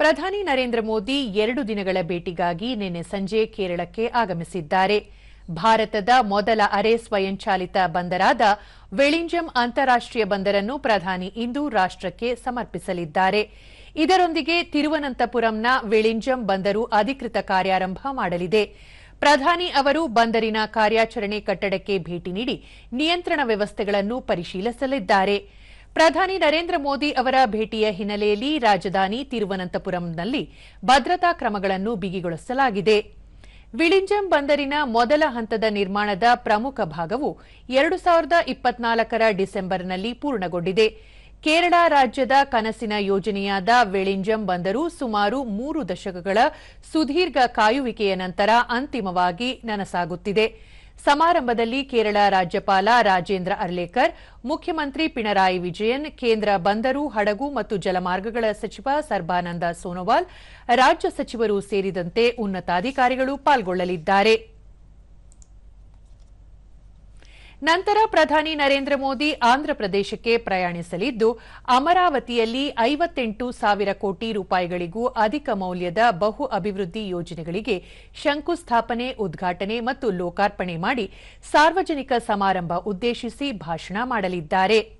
ಪ್ರಧಾನಿ ನರೇಂದ್ರ ಮೋದಿ ಎರಡು ದಿನಗಳ ಭೇಟಿಗಾಗಿ ನಿನ್ನೆ ಸಂಜೆ ಕೇರಳಕ್ಕೆ ಆಗಮಿಸಿದ್ದಾರೆ. ಭಾರತದ ಮೊದಲ ಅರೆ ಸ್ವಯಂಚಾಲಿತ ಬಂದರಾದ ವೆಳಿಂಜಂ ಅಂತಾರಾಷ್ಟೀಯ ಬಂದರನ್ನು ಪ್ರಧಾನಿ ಇಂದು ರಾಷ್ಟಕ್ಕೆ ಸಮರ್ಪಿಸಲಿದ್ದಾರೆ. ಇದರೊಂದಿಗೆ ತಿರುವನಂತಪುರಂನ ವೆಳಿಂಜಂ ಬಂದರು ಅಧಿಕೃತ ಕಾರ್ಯಾರಂಭ ಮಾಡಲಿದೆ. ಪ್ರಧಾನಿ ಅವರು ಬಂದರಿನ ಕಾರ್ಯಾಚರಣೆ ಕಟ್ಟಡಕ್ಕೆ ಭೇಟಿ ನೀಡಿ ನಿಯಂತ್ರಣ ವ್ಯವಸ್ಥೆಗಳನ್ನು ಪರಿಶೀಲಿಸಲಿದ್ದಾರೆ. ಪ್ರಧಾನಿ ನರೇಂದ್ರ ಮೋದಿ ಅವರ ಭೇಟಿಯ ಹಿನ್ನೆಲೆಯಲ್ಲಿ ರಾಜಧಾನಿ ತಿರುವನಂತಪುರಂನಲ್ಲಿ ಭದ್ರತಾ ಕ್ರಮಗಳನ್ನು ಬಿಗಿಗೊಳಿಸಲಾಗಿದೆ. ವಿಳಿಂಜಂ ಬಂದರಿನ ಮೊದಲ ಹಂತದ ನಿರ್ಮಾಣದ ಪ್ರಮುಖ ಭಾಗವು ಎರಡು ಸಾವಿರದ ಇಪ್ಪತ್ನಾಲ್ಕರ ಡಿಸೆಂಬರ್ನಲ್ಲಿ ಪೂರ್ಣಗೊಂಡಿದೆ. ಕೇರಳ ರಾಜ್ಯದ ಕನಸಿನ ಯೋಜನೆಯಾದ ವಿಳಿಂಜಂ ಬಂದರು ಸುಮಾರು ಮೂರು ದಶಕಗಳ ಸುದೀರ್ಘ ಕಾಯುವಿಕೆಯ ನಂತರ ಅಂತಿಮವಾಗಿ ನನಸಾಗುತ್ತಿದೆ. ಸಮಾರಂಭದಲ್ಲಿ ಕೇರಳ ರಾಜ್ಯಪಾಲ ರಾಜೇಂದ್ರ ಅರ್ಲೇಕರ್, ಮುಖ್ಯಮಂತ್ರಿ ಪಿಣರಾಯಿ ವಿಜಯನ್, ಕೇಂದ್ರ ಬಂದರು, ಹಡಗು ಮತ್ತು ಜಲಮಾರ್ಗಗಳ ಸಚಿವ ಸರ್ಬಾನಂದ ಸೋನೋವಾಲ್, ರಾಜ್ಯ ಸಚಿವರು ಸೇರಿದಂತೆ ಉನ್ನತಾಧಿಕಾರಿಗಳು ಪಾಲ್ಗೊಳ್ಳಲಿದ್ದಾರೆ. ನಂತರ ಪ್ರಧಾನಿ ನರೇಂದ್ರ ಮೋದಿ ಆಂಧ್ರಪ್ರದೇಶಕ್ಕೆ ಪ್ರಯಾಣಿಸಲಿದ್ದು, ಅಮರಾವತಿಯಲ್ಲಿ ಐವತ್ತೆಂಟು ಸಾವಿರ ಕೋಟಿ ರೂಪಾಯಿಗಳಿಗೂ ಅಧಿಕ ಮೌಲ್ಯದ ಬಹು ಅಭಿವೃದ್ಧಿ ಯೋಜನೆಗಳಿಗೆ ಶಂಕುಸ್ಥಾಪನೆ, ಉದ್ಘಾಟನೆ ಮತ್ತು ಲೋಕಾರ್ಪಣೆ ಮಾಡಿ ಸಾರ್ವಜನಿಕ ಸಮಾರಂಭ ಉದ್ದೇಶಿಸಿ ಭಾಷಣ ಮಾಡಲಿದ್ದಾರೆ.